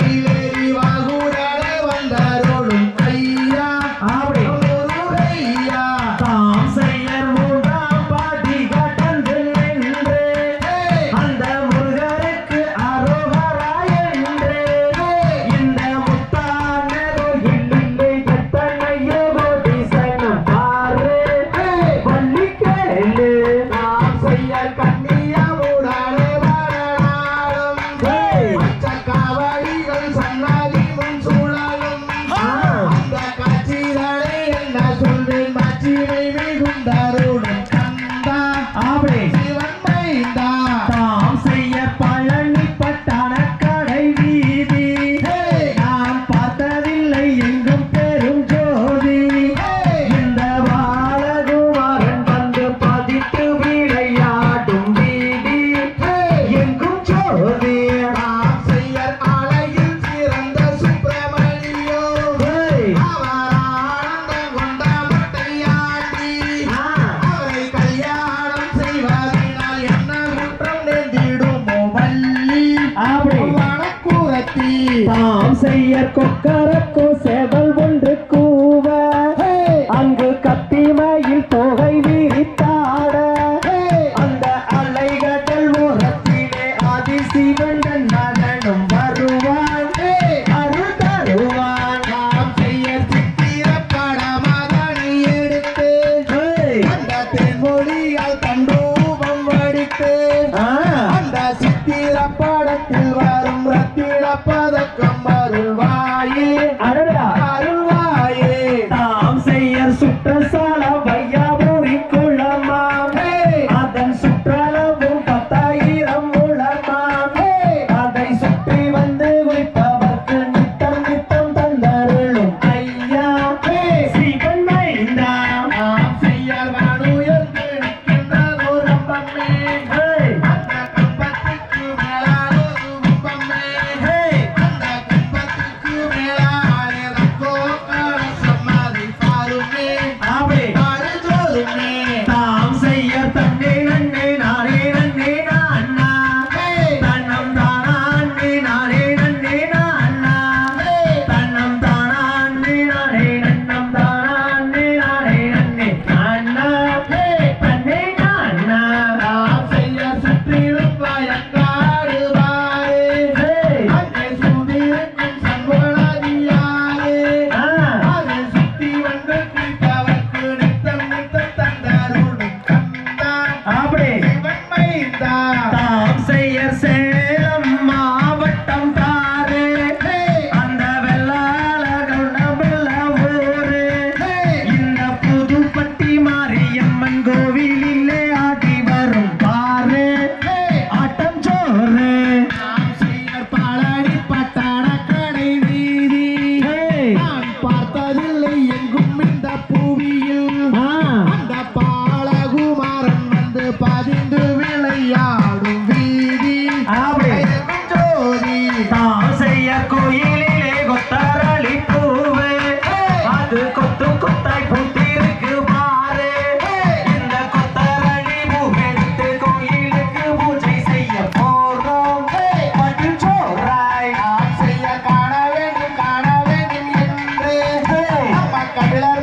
alegría. நாம் செய்ய கொக்கரக்கோ செவல் ஒன்று கூவ. அங்கு கத்திமையில் தொகை விரித்தாட. அந்த அலைகடல் ஓரத்திலே ஆதிசிவண்டன் நடனம் வருவான். அருள் தருவான். நாம் செய்ய சித்திர படமாக எடுத்து. அந்த தென்மொழியால் தன் ரூபம் வடித்து ah! அந்த சித்திர படத்தில் வரும் ரத்தின பதக்கம் பூமியில் அந்த பாலகுமாரன் வந்து பதிந்து விளையாடும் வீதி. ஜோதி. தாசைய கோயிலிலே கொத்தாரளி பூவே. அது கொத்து கொத்தாய் பூத்திருக்கு பாரு இந்த கொத்தாரளி பூவெடுத்து கோயிலுக்கு பூஜை செய்ய போறோம். மட்டும் சோறாய். ஆசைய காண வேண்டும் காண வேண்டும் என்று நம்ம கடல